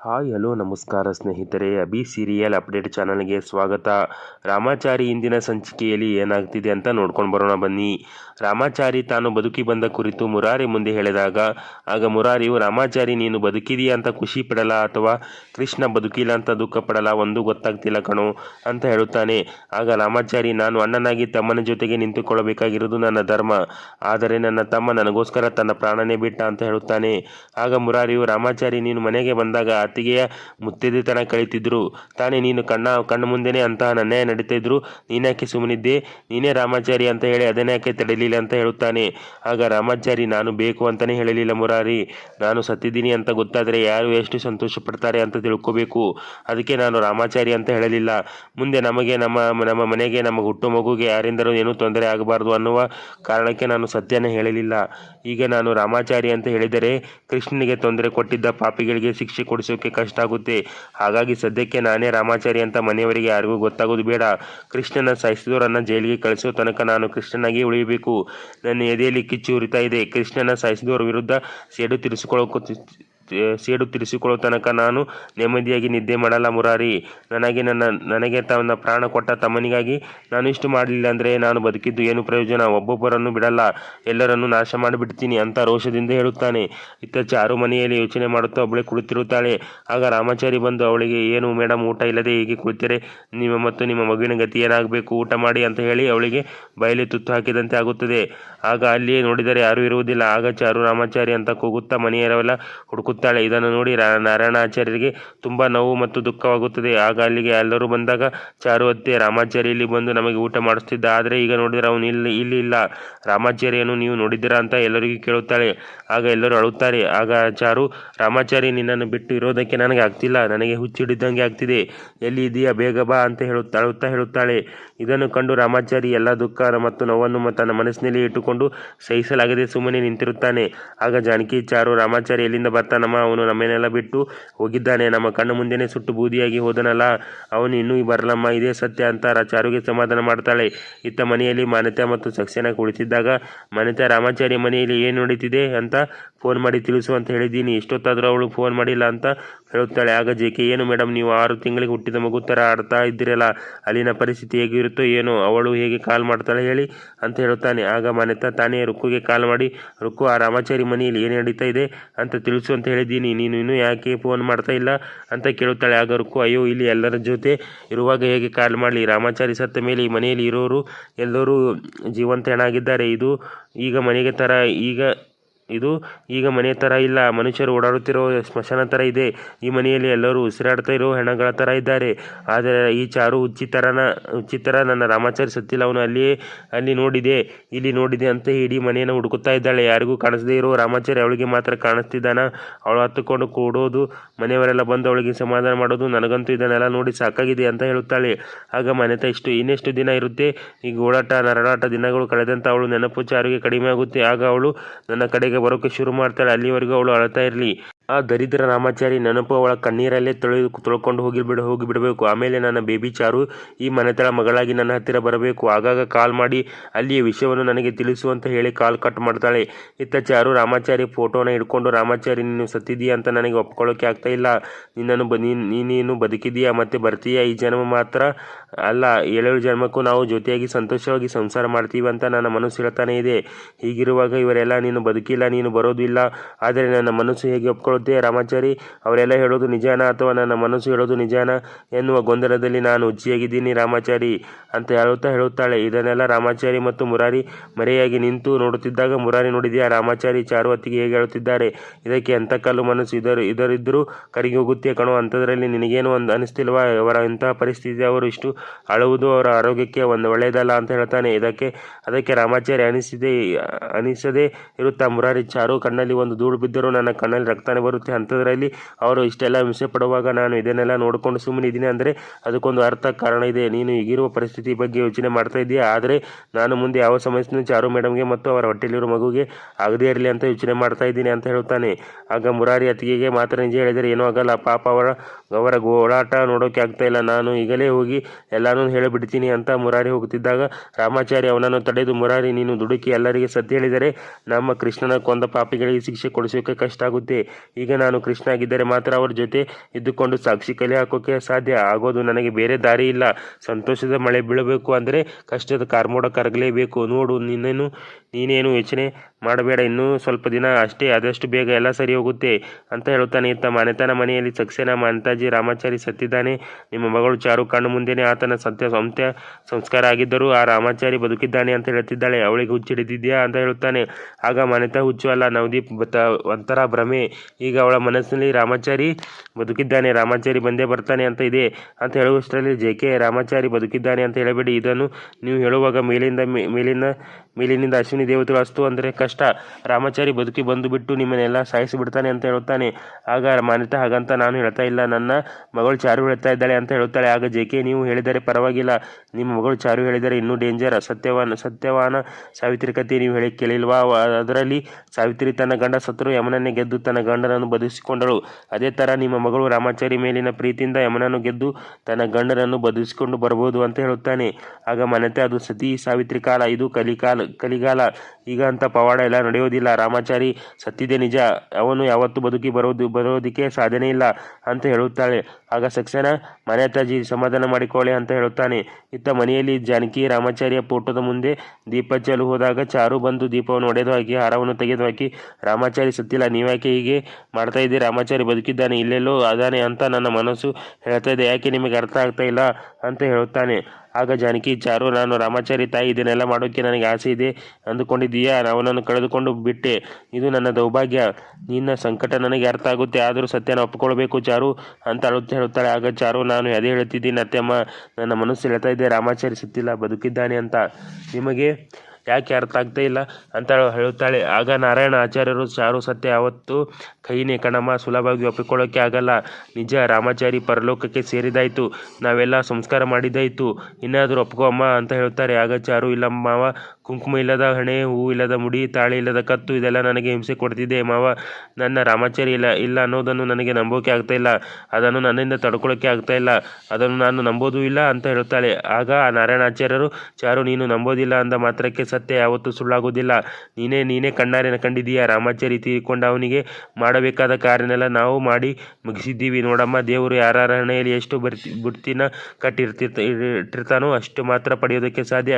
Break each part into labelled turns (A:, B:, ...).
A: Hi, hello, ನಮಸ್ಕಾರ ಸ್ನೇಹಿತರೆ. Abhi serial update ಚಾನಲ್ಗೆ ಸ್ವಾಗತ. ರಾಮಾಚಾರಿ ಇಂದಿನ ಸಂಚಿಕೆಯಲ್ಲಿ ಏನಾಗ್ತಿದೆ ಅಂತ ನೋಡ್ಕೊಂಡು ಬರೋಣ ಬನ್ನಿ. ರಾಮಾಚಾರಿ ತಾನು ಬದುಕಿ ಬಂದ ಕುರಿತು ಮುರಾರಿ ಮುಂದೆ ಹೇಳಿದಾಗ, ಆಗ ಮುರಾರಿಯು, ರಾಮಾಚಾರಿ, ನೀನು ಬದುಕಿದೀಯ ಅಂತ ಖುಷಿ ಪಡಲ್ಲ ಅಥವಾ ಕೃಷ್ಣ ಬದುಕಿಲ್ಲ ಅಂತ ದುಃಖ ಪಡಲ್ಲ ಒಂದು ಗೊತ್ತಾಗ್ತಿಲ್ಲ ಕಣೋ ಅಂತ ಹೇಳುತ್ತಾನೆ. ಆಗ ರಾಮಾಚಾರಿ, ನಾನು ಅಣ್ಣನಾಗಿ ತಮ್ಮನ ಜೊತೆಗೆ ನಿಂತುಕೊಳ್ಳಬೇಕಾಗಿರೋದು ನನ್ನ ಧರ್ಮ. ಆದರೆ ನನ್ನ ತಮ್ಮ ನನಗೋಸ್ಕರ ತನ್ನ ಪ್ರಾಣನೇ ಬಿಟ್ಟ ಅಂತ ಹೇಳುತ್ತಾನೆ. ಆಗ ಮುರಾರಿಯು, ರಾಮಾಚಾರಿ, ನೀನು ಮನೆಗೆ ಬಂದಾಗ ಅತ್ತಿಗೆಯ ಮುತ್ತೈದೆತನ ಕಳೀತಿದ್ರು ತಾನೇ ನೀನು ಕಣ್ಣ, ಕಣ್ಣು ಮುಂದೆನೇ ಅಂತಹ ಅನ್ಯಾಯ ನಡೀತಾ ಇದ್ರು ನೀನ್ಯಾಕೆ ಸುಮ್ಮನಿದ್ದೆ? ನೀನೇ ರಾಮಾಚಾರಿ ಅಂತ ಹೇಳಿ ಅದನ್ನಾಕೆ ತಡೆಯಲಿಲ್ಲ ಅಂತ ಹೇಳುತ್ತಾನೆ. ಆಗ ರಾಮಾಚಾರಿ, ನಾನು ಬೇಕು ಅಂತಲೇ ಹೇಳಲಿಲ್ಲ ಮುರಾರಿ. ನಾನು ಸತ್ತಿದ್ದೀನಿ ಅಂತ ಗೊತ್ತಾದರೆ ಯಾರು ಎಷ್ಟು ಸಂತೋಷ ಪಡ್ತಾರೆ ಅಂತ ತಿಳ್ಕೋಬೇಕು. ಅದಕ್ಕೆ ನಾನು ರಾಮಾಚಾರಿ ಅಂತ ಹೇಳಲಿಲ್ಲ. ಮುಂದೆ ನಮಗೆ ನಮ್ಮ ನಮ್ಮ ಮನೆಗೆ, ನಮ್ಮ ಹುಟ್ಟು ಮಗುಗೆ ಯಾರಿಂದರೂ ಏನೂ ತೊಂದರೆ ಆಗಬಾರ್ದು ಅನ್ನುವ ಕಾರಣಕ್ಕೆ ನಾನು ಸತ್ಯನೇ ಹೇಳಲಿಲ್ಲ. ಈಗ ನಾನು ರಾಮಾಚಾರಿ ಅಂತ ಹೇಳಿದರೆ ಕೃಷ್ಣನಿಗೆ ತೊಂದರೆ ಕೊಟ್ಟಿದ್ದ ಪಾಪಿಗಳಿಗೆ ಶಿಕ್ಷೆ ಕೊಡಿಸೋಕೆ ಕಷ್ಟ ಆಗುತ್ತೆ. ಹಾಗಾಗಿ ಸದ್ಯಕ್ಕೆ ನಾನೇ ರಾಮಾಚಾರಿ ಅಂತ ಮನೆಯವರಿಗೆ ಯಾರಿಗೂ ಗೊತ್ತಾಗೋದು ಬೇಡ. ಕೃಷ್ಣನ ಸಾಯಿಸಿದವರನ್ನ ಜೈಲಿಗೆ ಕಳಿಸೋ ತನಕ ನಾನು ಕೃಷ್ಣನಾಗಿ ಉಳಿಯಬೇಕು. ನನ್ನ ಎದೆಯಲ್ಲಿ ಕಿಚ್ಚು ಉರಿತಾ ಇದೆ. ಕೃಷ್ಣನ ಸಾಯಿಸಿದವರ ವಿರುದ್ಧ ಸೇಡು ತೀರಿಸಿಕೊಳ್ಳೋ ಸೇಡು ತೀರಿಸಿಕೊಳ್ಳೋ ತನಕ ನಾನು ನೆಮ್ಮದಿಯಾಗಿ ನಿದ್ದೆ ಮಾಡಲ್ಲ ಮುರಾರಿ. ನನಗೆ ನನ್ನ, ನನಗೆ ತನ್ನ ಪ್ರಾಣ ಕೊಟ್ಟ ತಮ್ಮನಿಗಾಗಿ ನಾನು ಇಷ್ಟು ಮಾಡಲಿಲ್ಲ ಅಂದರೆ ನಾನು ಬದುಕಿದ್ದು ಏನು ಪ್ರಯೋಜನ? ಒಬ್ಬೊಬ್ಬರನ್ನು ಬಿಡಲ್ಲ, ಎಲ್ಲರನ್ನೂ ನಾಶ ಮಾಡಿಬಿಡ್ತೀನಿ ಅಂತ ರೋಷದಿಂದ ಹೇಳುತ್ತಾನೆ. ಇತ್ತ ಚಾರು ಮನೆಯಲ್ಲಿ ಯೋಚನೆ ಮಾಡುತ್ತಾ ಒಬ್ಬಳೆ ಕುಳಿತಿರುತ್ತಾಳೆ. ಆಗ ರಾಮಾಚಾರಿ ಬಂದು ಅವಳಿಗೆ, ಏನು ಮೇಡಮ್ ಊಟ ಇಲ್ಲದೆ ಹೀಗೆ ಕುಳಿತರೆ? ನಿಮ್ಮ ಮತ್ತು ನಿಮ್ಮ ಮಗುವಿನ ಗತಿ ಏನಾಗಬೇಕು? ಊಟ ಮಾಡಿ ಅಂತ ಹೇಳಿ ಅವಳಿಗೆ ಬಯಲಿ ತುತ್ತು ಹಾಕಿದಂತೆ ಆಗುತ್ತದೆ. ಆಗ ಅಲ್ಲಿಯೇ ನೋಡಿದರೆ ಯಾರೂ ಇರುವುದಿಲ್ಲ. ಆಗ ಚಾರು ರಾಮಾಚಾರಿ ಅಂತ ಕೂಗುತ್ತಾ ಮನೆಯವರೆಲ್ಲ ಹುಡುಕುತ್ತಾಳೆ ಇದನ್ನು ನೋಡಿ ನಾರಾಯಣಾಚಾರ್ಯರಿಗೆ ತುಂಬ ನೋವು ಮತ್ತು ದುಃಖವಾಗುತ್ತದೆ. ಆಗ ಅಲ್ಲಿಗೆ ಎಲ್ಲರೂ ಬಂದಾಗ ಚಾರು ಅತ್ತೆ ರಾಮಾಚಾರಿ ಇಲ್ಲಿ ಬಂದು ನಮಗೆ ಊಟ ಮಾಡಿಸ್ತಿದ್ದ. ಆದರೆ ಈಗ ನೋಡಿದರೆ ಅವನು ಇಲ್ಲಿ ಇಲ್ಲಿ ಇಲ್ಲ. ರಾಮಾಚಾರ್ಯನು ನೀವು ನೋಡಿದ್ದೀರಾ ಅಂತ ಎಲ್ಲರಿಗೂ ಕೇಳುತ್ತಾಳೆ. ಆಗ ಎಲ್ಲರೂ ಅಳುತ್ತಾರೆ. ಆಗ ಚಾರು ರಾಮಾಚಾರಿ ನಿನ್ನನ್ನು ಬಿಟ್ಟು ಇರೋದಕ್ಕೆ ನನಗೆ ಆಗ್ತಿಲ್ಲ. ನನಗೆ ಹುಚ್ಚಿಡಿದ್ದಂಗೆ ಆಗ್ತಿದೆ. ಎಲ್ಲಿ ಇದೆಯಾ? ಬೇಗ ಬಾ ಅಂತ ಹೇಳುತ್ತಾ ಅಳುತ್ತಾ ಹೇಳುತ್ತಾಳೆ. ಇದನ್ನು ಕಂಡು ರಾಮಾಚಾರಿ ಎಲ್ಲ ದುಃಖ ಮತ್ತು ನೋವನ್ನು ತನ್ನ ಮನಸ್ಸಿನಲ್ಲಿ ಇಟ್ಟುಕೊಂಡು ಸಹಿಸಲಾಗದೆ ಸುಮ್ಮನೆ ನಿಂತಿರುತ್ತಾನೆ. ಆಗ ಜಾನಕಿ, ಚಾರು ರಾಮಾಚಾರಿ ಎಲ್ಲಿಂದ ಬರ್ತಾನಮ್ಮ ಅವನು ನಮ್ಮನ್ನೆಲ್ಲ ಬಿಟ್ಟು ಹೋಗಿದ್ದಾನೆ. ನಮ್ಮ ಕಣ್ಣು ಮುಂದೆನೆ ಸುಟ್ಟು ಬೂದಿಯಾಗಿ ಹೋದನಲ್ಲ. ಅವನು ಇನ್ನೂ ಬರಲಮ್ಮ ಇದೇ ಸತ್ಯ ಅಂತ ಚಾರುಗೆ ಸಮಾಧಾನ ಮಾಡ್ತಾಳೆ. ಇತ್ತ ಮನೆಯಲ್ಲಿ ಮಾನ್ಯತೆ ಮತ್ತು ಸಕ್ಸೇನಾ ಕುಳಿತಿದ್ದಾಗ ಮಾನ್ಯತೆ ರಾಮಾಚಾರಿ ಮನೆಯಲ್ಲಿ ಏನು ನಡೀತಿದೆ ಅಂತ ಫೋನ್ ಮಾಡಿ ತಿಳಿಸು ಅಂತ ಹೇಳಿದ್ದೀನಿ. ಇಷ್ಟೊತ್ತಾದರೂ ಅವಳು ಫೋನ್ ಮಾಡಿಲ್ಲ ಅಂತ ಹೇಳುತ್ತಾಳೆ. ಆಗ ಜೆ ಕೆ, ಏನು ಮೇಡಮ್ ನೀವು ಆರು ತಿಂಗಳಿಗೆ ಹುಟ್ಟಿದ ಮಗು ಥರ ಆಡ್ತಾ ಇದ್ದೀರಲ್ಲ, ಅಲ್ಲಿನ ಪರಿಸ್ಥಿತಿ ಹೇಗಿರುತ್ತೋ ಏನೋ, ಅವಳು ಹೇಗೆ ಕಾಲ್ ಮಾಡ್ತಾಳೆ ಹೇಳಿ ಅಂತ ಹೇಳುತ್ತಾನೆ. ಆಗ ಮನೆತ ತಾನೇ ರುಕ್ಕುಗೆ ಕಾಲ್ ಮಾಡಿ, ರುಕ್ಕು, ಆ ರಾಮಾಚಾರಿ ಮನೆಯಲ್ಲಿ ಏನು ನಡೀತಾ ಇದೆ ಅಂತ ತಿಳಿಸು ಅಂತ ಹೇಳಿದ್ದೀನಿ. ನೀನು ಇನ್ನೂ ಯಾಕೆ ಫೋನ್ ಮಾಡ್ತಾ ಇಲ್ಲ? ಅಂತ ಕೇಳುತ್ತಾಳೆ. ಆಗ ರುಕ್ಕು, ಅಯ್ಯೋ, ಇಲ್ಲಿ ಎಲ್ಲರ ಜೊತೆ ಇರುವಾಗ ಹೇಗೆ ಕಾಲ್ ಮಾಡಲಿ? ರಾಮಾಚಾರಿ ಸತ್ತ ಮೇಲೆ ಈ ಮನೆಯಲ್ಲಿ ಇರೋರು ಎಲ್ಲರೂ ಜೀವಂತ ಹೆಣಾಗಿದ್ದಾರೆ ಇದು ಈಗ ಮನೆಗೆ ಥರ ಈಗ ಇದು ಈಗ ಮನೆ ಥರ ಇಲ್ಲ. ಮನುಷ್ಯರು ಓಡಾಡುತ್ತಿರೋ ಸ್ಮಶಾನ ಥರ ಇದೆ. ಈ ಮನೆಯಲ್ಲಿ ಎಲ್ಲರೂ ಉಸಿರಾಡ್ತಾ ಇರೋ ಹೆಣಗಳ ಥರ ಇದ್ದಾರೆ. ಆದರೆ ಈ ಚಾರು ಹುಚ್ಚಿ ಥರನ ಹುಚ್ಚಿ ಥರ ನನ್ನ ರಾಮಾಚಾರಿ ಸತ್ತಿಲ್ಲ ಅವನು ಅಲ್ಲಿಯೇ, ಅಲ್ಲಿ ನೋಡಿದೆ. ಇಲ್ಲಿ ನೋಡಿದೆ ಅಂತ ಇಡೀ ಮನೆಯನ್ನು ಹುಡುಕುತ್ತಾ ಇದ್ದಾಳೆ. ಯಾರಿಗೂ ಕಾಣಿಸದೇ ಇರೋ ರಾಮಾಚಾರಿ ಅವಳಿಗೆ ಮಾತ್ರ ಕಾಣಿಸ್ತಿದ್ದಾನ? ಅವಳು ಹತ್ತುಕೊಂಡು ಕೂಡೋದು, ಮನೆಯವರೆಲ್ಲ ಬಂದು ಅವಳಿಗೆ ಸಮಾಧಾನ ಮಾಡೋದು ನನಗಂತೂ ಇದನ್ನೆಲ್ಲ ನೋಡಿ ಸಾಕಾಗಿದೆ ಅಂತ ಹೇಳುತ್ತಾಳೆ. ಆಗ ಮನೆತ ಇಷ್ಟು, ಇನ್ನೆಷ್ಟು ದಿನ ಇರುತ್ತೆ? ಈ ಓಡಾಟ, ನರಳಾಟ ದಿನಗಳು ಕಳೆದಂತ ಅವಳು ನೆನಪು ಚಾರಿಗೆ ಕಡಿಮೆ ಆಗುತ್ತೆ. ಆಗ ಅವಳು, ನನ್ನ ಕಡೆಗೆ ಬರೋಕೆ ಶುರು ಮಾಡ್ತಾಳೆ. ಅಲ್ಲಿವರೆಗೂ ಅವಳು ಅಳ್ತಾ ಇರಲಿ. ಆ ದರಿದ್ರ ರಾಮಾಚಾರಿ ನೆನಪು ಅವಳ ಕಣ್ಣೀರಲ್ಲೇ ತೊಳೆದು ತೊಳ್ಕೊಂಡು ಹೋಗಿ ಬಿಡ ಹೋಗಿ ಬಿಡಬೇಕು ಆಮೇಲೆ ನನ್ನ ಬೇಬಿ ಚಾರು ಈ ಮನೆತಳ ಮಗಳಾಗಿ ನನ್ನ ಹತ್ತಿರ ಬರಬೇಕು. ಆಗಾಗ ಕಾಲ್ ಮಾಡಿ, ಅಲ್ಲಿಯ ವಿಷಯವನ್ನು ನನಗೆ ತಿಳಿಸುವಂತ ಹೇಳಿ ಕಾಲ್ ಕಟ್ ಮಾಡ್ತಾಳೆ. ಇತ್ತ ಚಾರು, ರಾಮಾಚಾರಿ ಫೋಟೋನ ಹಿಡ್ಕೊಂಡು ರಾಮಾಚಾರಿ ನೀನು ಸತ್ತಿದೀಯ ಅಂತ ನನಗೆ ಒಪ್ಕೊಳ್ಳೋಕೆ ಆಗ್ತಾ ಇಲ್ಲ. ನಿನ್ನನ್ನು ಬ ನೀನೇನು ಬದುಕಿದೀಯಾ ಮತ್ತೆ ಬರ್ತೀಯಾ? ಈ ಜನ್ಮ ಮಾತ್ರ ಅಲ್ಲ, ಏಳೇಳು ಜನ್ಮಕ್ಕೂ ನಾವು ಜೊತೆಯಾಗಿ ಸಂತೋಷವಾಗಿ ಸಂಸಾರ ಮಾಡ್ತೀವಿ ಅಂತ ನನ್ನ ಮನಸ್ಸು ಹೇಳ್ತಾನೆ ಇದೆ. ಹೀಗಿರುವಾಗ ಇವರೆಲ್ಲ ನೀನು ಬದುಕಿಲ್ಲ, ನೀನು ಬರೋದು ಇಲ್ಲ ಆದರೆ ನನ್ನ ಮನಸ್ಸು ಹೇಗೆ ಒಪ್ಕೊಳ್ಳೋ ರಾಮಾಚಾರಿ, ಅವರೆಲ್ಲ ಹೇಳೋದು ನಿಜಾನ ಅಥವಾ ನನ್ನ ಮನಸ್ಸು ಹೇಳೋದು ನಿಜಾನ? ಎನ್ನುವ ಗೊಂದಲದಲ್ಲಿ ನಾನು ಉಜ್ಜಿಯಾಗಿದ್ದೀನಿ ರಾಮಾಚಾರಿ ಅಂತ ಹೇಳುತ್ತಾ ಹೇಳುತ್ತಾಳೆ. ಇದನ್ನೆಲ್ಲ ರಾಮಾಚಾರಿ ಮತ್ತು ಮುರಾರಿ ಮರೆಯಾಗಿ ನಿಂತು ನೋಡುತ್ತಿದ್ದಾಗ ಮುರಾರಿ ನೋಡಿದೆಯಾ? ರಾಮಾಚಾರಿ ಚಾರು ಹೊತ್ತಿಗೆ ಹೇಗೆ ಹೇಳುತ್ತಿದ್ದಾರೆ? ಇದಕ್ಕೆ ಎಂಥ ಕಲ್ಲು ಮನಸ್ಸು ಇದರ ಇದರಿದ್ದರೂ ಕರಿಗೆ ಹೋಗುತ್ತೆ ಕಣೋ? ಅಂಥದ್ರಲ್ಲಿ ನಿನಗೇನು ಒಂದು ಅನಿಸ್ತಿಲ್ವಾ? ಅವರ ಇಂತಹ ಪರಿಸ್ಥಿತಿ ಅವರು ಇಷ್ಟು ಅಳುವುದು ಅವರ ಆರೋಗ್ಯಕ್ಕೆ ಒಂದು ಒಳ್ಳೆಯದಲ್ಲ ಅಂತ ಹೇಳ್ತಾನೆ. ಇದಕ್ಕೆ ಅದಕ್ಕೆ ರಾಮಾಚಾರಿ ಅನಿಸಿದೆ ಅನಿಸದೇ ಇರುತ್ತಾ ಮುರಾರಿ? ಚಾರು ಕಣ್ಣಲ್ಲಿ ಒಂದು ಧೂಳು ಬಿದ್ದರೂ ನನ್ನ ಕಣ್ಣಲ್ಲಿ ರಕ್ತನೇ ಬರುತ್ತೆ ಅಂಥದ್ರಲ್ಲಿ ಅವರು ಇಷ್ಟೆಲ್ಲ ಹಿಂಸೆ ಪಡುವಾಗ ನಾನು ಇದನ್ನೆಲ್ಲ ನೋಡಿಕೊಂಡು ಸುಮ್ಮನೆ ಇದ್ದೀನಿ ಅಂದರೆ ಅದಕ್ಕೊಂದು ಅರ್ಥ ಕಾರಣ ಇದೆ. ನೀನು ಈಗಿರುವ ಪರಿಸ್ಥಿತಿ ಬಗ್ಗೆ ಯೋಚನೆ ಮಾಡ್ತಾ ಇದೆಯಾ ಆದರೆ ನಾನು ಮುಂದೆ ಯಾವ ಸಮಸ್ಯೆನೂ ಚಾರು ಮೇಡಮ್ಗೆ ಮತ್ತು ಅವರ ಹೊಟ್ಟೆಲಿರೋ ಮಗುಗೆ ಆಗದೇ ಇರಲಿ ಅಂತ ಯೋಚನೆ ಮಾಡ್ತಾ ಇದ್ದೀನಿ ಅಂತ ಹೇಳುತ್ತಾನೆ. ಆಗ ಮುರಾರಿ ಅತ್ತಿಗೆಗೆ ಮಾತ್ರ ನಿಜ ಹೇಳಿದರೆ ಏನೂ ಆಗಲ್ಲ. ಪಾಪ ಅವರ ಅವರ ಗೋಳಾಟ ನೋಡೋಕೆ ಆಗ್ತಾ ಇಲ್ಲ. ನಾನು ಈಗಲೇ ಹೋಗಿ ಎಲ್ಲಾನು ಹೇಳಿಬಿಡ್ತೀನಿ ಅಂತ ಮುರಾರಿ ಹೋಗುತ್ತಿದ್ದಾಗ ರಾಮಾಚಾರಿ ಅವನನ್ನು ತಡೆದು, ಮುರಾರಿ, ನೀನು ದುಡುಕಿ ಎಲ್ಲರಿಗೆ ಸತ್ಯ ಹೇಳಿದರೆ ನಮ್ಮ ಕೃಷ್ಣನ ಕೊಂದ ಪಾಪಿಗಳಿಗೆ ಶಿಕ್ಷೆ ಕೊಡಿಸೋಕೆ ಕಷ್ಟ ಆಗುತ್ತೆ. ಈಗ ನಾನು ಕೃಷ್ಣ ಆಗಿದ್ದರೆ ಮಾತ್ರ ಅವರ ಜೊತೆ ಇದ್ದುಕೊಂಡು ಸಾಕ್ಷಿ ಕಲೆ ಹಾಕೋಕೆ ಸಾಧ್ಯ. ಆಗೋದು ನನಗೆ ಬೇರೆ ದಾರಿ ಇಲ್ಲ. ಸಂತೋಷದ ಮಳೆ ಬೀಳಬೇಕು ಅಂದರೆ ಕಷ್ಟದ ಕಾರ್ಮೋಡ ಕರಗಲೇಬೇಕು. ನೋಡು ನಿನ್ನೇನು ನೀನೇನು ಯೋಚನೆ ಮಾಡಬೇಡ, ಇನ್ನೂ ಸ್ವಲ್ಪ ದಿನ ಅಷ್ಟೇ, ಆದಷ್ಟು ಬೇಗ ಎಲ್ಲ ಸರಿ ಹೋಗುತ್ತೆ ಅಂತ ಹೇಳುತ್ತಾನೆ. ಇತ್ತ ಮನೆತನ ಮನೆಯಲ್ಲಿ ಸಕ್ಸೇನಾ ಮಾಂತಾಜಿ ರಾಮಾಚಾರಿ ಸತ್ತಿದ್ದಾನೆ. ನಿಮ್ಮ ಮಗಳು ಚಾರು ಕಣ್ಣು ಮುಂದೆನೇ ಆತನ ಸತ್ಯ ಸಂತ್ಯ ಸಂಸ್ಕಾರ ಆಗಿದ್ದರೂ ಆ ರಾಮಾಚಾರಿ ಬದುಕಿದ್ದಾನೆ ಅಂತ ಹೇಳುತ್ತಿದ್ದಾಳೆ ಅವಳಿಗೆ ಹುಚ್ಚಿಡಿದಿದ್ಯಾ ಅಂತ ಹೇಳುತ್ತಾನೆ. ಆಗ ಮನೆತ, ಹುಚ್ಚು ಅಲ್ಲ, ನವದೀಪ್ ಒಂಥರ ಭ್ರಮೆ. ಈಗ ಅವಳ ಮನಸ್ಸಿನಲ್ಲಿ ರಾಮಾಚಾರಿ ಬದುಕಿದ್ದಾನೆ. ರಾಮಾಚಾರಿ ಬಂದೇ ಬರ್ತಾನೆ ಅಂತ ಇದೆ ಅಂತ ಹೇಳುವಷ್ಟರಲ್ಲಿ ಜೆ ಕೆ ರಾಮಾಚಾರಿ ಬದುಕಿದ್ದಾನೆ ಅಂತ ಹೇಳಬೇಡಿ. ಇದನ್ನು ನೀವು ಹೇಳುವಾಗ ಮೇಲಿಂದ ಮೇಲಿನ, ಮೇಲಿನಿಂದ ಅಶ್ವಿನಿ ದೇವತೆಗಳು ಅಸ್ತು ಅಂದರೆ ಕಷ್ಟ. ರಾಮಾಚಾರಿ ಬದುಕಿ ಬಂದುಬಿಟ್ಟು ನಿಮ್ಮನ್ನೆಲ್ಲ ಸಾಯಿಸಿಬಿಡ್ತಾನೆ ಅಂತ ಹೇಳುತ್ತಾನೆ. ಆಗ ಮಾನ್ಯತೆ ಹಾಗಂತ ನಾನು ಹೇಳ್ತಾ ಇಲ್ಲ. ನನ್ನ ಮಗಳು ಚಾರು ಹೇಳ್ತಾ ಇದ್ದಾಳೆ ಅಂತ ಹೇಳುತ್ತಾಳೆ. ಆಗ ಜೆ ಕೆ ನೀವು ಹೇಳಿದರೆ ಪರವಾಗಿಲ್ಲ. ನಿಮ್ಮ ಮಗಳು ಚಾರು ಹೇಳಿದರೆ ಇನ್ನೂ ಡೇಂಜರ್ ಸತ್ಯವಾನ ಸತ್ಯವಾನ ಸಾವಿತ್ರಿ ಕಥೆ ನೀವು ಹೇಳಿ ಕೇಳಿಲ್ವಾ? ಅದರಲ್ಲಿ ಸಾವಿತ್ರಿ ತನ್ನ ಗಂಡ ಸತ್ರು ಯಮನನ್ನೇ ಗೆದ್ದು ತನ್ನ ಗಂಡನನ್ನು ಬದುಕಿಸಿಕೊಂಡಳು ಅದೇ ಥರ ನಿಮ್ಮ ಮಗಳು ರಾಮಾಚಾರಿ ಮೇಲಿನ ಪ್ರೀತಿಯಿಂದ ಯಮನನ್ನು ಗೆದ್ದು ತನ್ನ ಗಂಡನನ್ನು ಬದುಕಿಸಿಕೊಂಡು ಬರಬಹುದು ಅಂತ ಹೇಳುತ್ತಾನೆ. ಆಗ ಮನೆತೆ ಅದು ಸತಿ ಸಾವಿತ್ರಿ ಕಾಲ, ಇದು ಕಲಿಕಾಲ, ಕಲಿಗಾಲ. ಈಗ ಅಂತ ಪವಾಡ ಎಲ್ಲ ನಡೆಯೋದಿಲ್ಲ. ರಾಮಾಚಾರಿ ಸತ್ತಿದೆ ನಿಜ. ಅವನು ಯಾವತ್ತೂ ಬದುಕಿ ಬರೋದು, ಬರೋದಕ್ಕೆ ಸಾಧ್ಯನೇ ಇಲ್ಲ ಅಂತ ಹೇಳುತ್ತಾಳೆ. ಆಗ ಸಕ್ಸೇನಾ, ಮನೆ ತಾಜಿ ಸಮಾಧಾನ ಮಾಡಿಕೊಳ್ಳಿ ಅಂತ ಹೇಳುತ್ತಾನೆ. ಇತ್ತ ಮನೆಯಲ್ಲಿ ಜಾನಕಿ ರಾಮಾಚಾರಿಯ ಫೋಟೋದ ಮುಂದೆ ದೀಪ ಚೆಲು ಹೋದಾಗ ಚಾರು ಬಂದು ದೀಪವನ್ನು ಒಡೆದು ಹಾಕಿ, ಹಾರವನ್ನು ತೆಗೆದು ಹಾಕಿ, ರಾಮಾಚಾರಿ ಸತ್ತಿಲ್ಲ. ನೀವ್ಯಾಕೆ ಹೀಗೆ ಮಾಡ್ತಾ ಇದ್ದೀರಿ? ರಾಮಾಚಾರಿ ಬದುಕಿದ್ದಾನೆ, ಇಲ್ಲೆಲ್ಲೋ ಅದಾನೆ ಅಂತ ನನ್ನ ಮನಸ್ಸು ಹೇಳ್ತಾ ಇದೆ. ಯಾಕೆ ನಿಮಗೆ ಅರ್ಥ ಆಗ್ತಾ ಇಲ್ಲ ಅಂತ ಹೇಳುತ್ತಾನೆ. ಆಗ ಜಾನಕಿ ಚಾರು ನಾನು ರಾಮಾಚಾರಿ ತಾಯಿ, ಇದನ್ನೆಲ್ಲ ಮಾಡೋಕ್ಕೆ ನನಗೆ ಆಸೆ ಇದೆ ಅಂದುಕೊಂಡಿದ್ದೀಯಾ? ಅವನನ್ನು ಕಳೆದುಕೊಂಡು ಬಿಟ್ಟೆ. ಇದು ನನ್ನ ದೌರ್ಭಾಗ್ಯ. ನಿನ್ನ ಸಂಕಟ ನನಗೆ ಅರ್ಥ ಆಗುತ್ತೆ. ಆದರೂ ಸತ್ಯನ ಒಪ್ಪಿಕೊಳ್ಬೇಕು ಚಾರು ಅಂತ ಅಳುತ್ತಾ ಹೇಳುತ್ತಾಳೆ. ಆಗ ಚಾರು ನಾನು ಅದೇ ಹೇಳ್ತಿದ್ದೀನಿ ಅತ್ತೆಮ್ಮ ನನ್ನ ಮನಸ್ಸು ಹೇಳ್ತಾ ಇದ್ದೆ ರಾಮಾಚಾರಿ ಸತ್ತಿಲ್ಲ ಬದುಕಿದ್ದಾನೆ, ಅಂತ. ನಿಮಗೆ ಯಾಕೆ ಅರ್ಥ ಆಗ್ತಾ ಇಲ್ಲ ಅಂತ ಹೇಳುತ್ತಾಳೆ. ಆಗ ನಾರಾಯಣ ಆಚಾರ್ಯರು ಚಾರು ಸತ್ಯ ಯಾವತ್ತು ಕೈನೇ ಕಣಮ ಸುಲಭವಾಗಿ ಒಪ್ಪಿಕೊಳ್ಳೋಕೆ ಆಗಲ್ಲ. ನಿಜ, ರಾಮಾಚಾರಿ ಪರಲೋಕಕ್ಕೆ ಸೇರಿದಾಯ್ತು. ನಾವೆಲ್ಲ ಸಂಸ್ಕಾರ ಮಾಡಿದಾಯಿತು. ಇನ್ನಾದರೂ ಒಪ್ಕೋ ಅಮ್ಮ ಅಂತ ಹೇಳ್ತಾರೆ ಆಗ ಚಾರು, ಇಲ್ಲ ಮಾವ, ಕುಂಕುಮ ಇಲ್ಲದ ಹಣೆ, ಹೂ ಇಲ್ಲದ ಮುಡಿ, ತಾಳಿ ಇಲ್ಲದ ಕತ್ತು, ಇದೆಲ್ಲ ನನಗೆ ಹಿಂಸೆ ಕೊಡ್ತಿದೆ ಮಾವ. ನನ್ನ ರಾಮಾಚಾರಿ ಇಲ್ಲ ಇಲ್ಲ ಅನ್ನೋದನ್ನು ನನಗೆ ನಂಬೋಕೆ ಆಗ್ತಾ ಇಲ್ಲ. ಅದನ್ನು ನನ್ನಿಂದ ತಡ್ಕೊಳ್ಳೋಕೆ ಆಗ್ತಾ ಇಲ್ಲ. ಅದನ್ನು ನಾನು ನಂಬೋದೂ ಇಲ್ಲ ಅಂತ ಹೇಳ್ತಾಳೆ ಆಗ ಆ ನಾರಾಯಣಾಚಾರ್ಯರು, ಚಾರು, ನೀನು ನಂಬೋದಿಲ್ಲ ಅಂದ ಮಾತ್ರಕ್ಕೆ ಸತ್ಯ ಯಾವತ್ತೂ ಸುಳ್ಳಾಗೋದಿಲ್ಲ. ನೀನೇ ನೀನೇ ಕಣ್ಣಾರೆ ಕಂಡಿದ್ದೀಯಾ? ರಾಮಾಚಾರಿ ತೀರಿಕೊಂಡ ಅವನಿಗೆ ಮಾಡಬೇಕಾದ ಕಾರ್ಯನೆಲ್ಲ ನಾವು ಮಾಡಿ ಮುಗಿಸಿದ್ದೀವಿ. ನೋಡಮ್ಮ, ದೇವರು ಯಾರ ಹಣೆಯಲ್ಲಿ ಎಷ್ಟು ಬರ್ತಿ ಬುಡ್ತಿನ ಕಟ್ಟಿರ್ತಿರ್ತ, ಇಟ್ಟಿರ್ತಾನೋ ಅಷ್ಟು ಮಾತ್ರ ಪಡೆಯೋದಕ್ಕೆ ಸಾಧ್ಯ.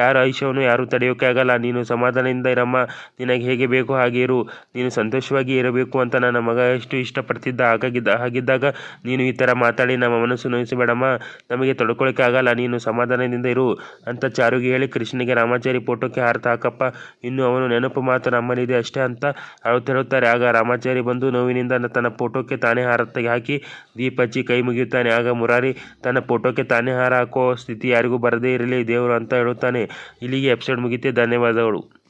A: ಯಾರ ಆಯುಷ್ಯವನ್ನು ಯಾರೂ ತಡೆಯೋಕೆ ಆಗಲ್ಲ. ನೀನು ಸಮಾಧಾನದಿಂದ ಇರಮ್ಮ. ನಿನಗೆ ಹೇಗೆ ಬೇಕೋ ಹಾಗೆ ಇರು. ನೀನು ಸಂತೋಷವಾಗಿ ಇರಬೇಕು ಅಂತ ನನ್ನ ಮಗ ಎಷ್ಟು ಇಷ್ಟಪಡ್ತಿದ್ದ ಹಾಗಾಗಿದ್ದ, ಹಾಗಿದ್ದಾಗ ನೀನು ಈ ಥರ ಮಾತಾಡಿ ನಮ್ಮ ಮನಸ್ಸು ನೋಯಿಸಬೇಡಮ್ಮ. ನಮಗೆ ತಡ್ಕೊಳ್ಳೋಕೆ ಆಗಲ್ಲ. ನೀನು ಸಮಾಧಾನದಿಂದ ಇರು. ಅಂತ ಚಾರುಗೆ ಹೇಳಿ ಕೃಷ್ಣನಿಗೆ ರಾಮಾಚಾರಿ ಫೋಟೋಕ್ಕೆ ಹಾರ್ತ ಹಾಕಪ್ಪ. ಇನ್ನು ಅವನು ನೆನಪು ಮಾತ್ರ ನಮ್ಮಲ್ಲಿದೆ ಅಷ್ಟೇ ಅಂತ ಅಳುತ್ತಿರುತ್ತಾರೆ ಆಗ ರಾಮಾಚಾರಿ ಬಂದು ನೋವಿನಿಂದ ತನ್ನ ಫೋಟೋಕ್ಕೆ ತಾನೇ ಹಾರ ಹಾಕಿ ದೀಪ ಹಚ್ಚಿ ಕೈ ಮುಗಿಯುತ್ತಾನೆ. ಆಗ ಮುರಾರಿ, ತನ್ನ ಫೋಟೋಕ್ಕೆ ತಾನೇ ಹಾರ ಹಾಕೋ ಸ್ಥಿತಿ ಯಾರಿಗೂ ಬರದೇ ಇರಲಿ ದೇವರು ಅಂತ ಹೇಳುತ್ತಾನೆ. ಇಲ್ಲಿಗೆ ಎಪಿಸೋಡ್ ಮುಗಿತೆ. ಧನ್ಯವಾದಗಳು.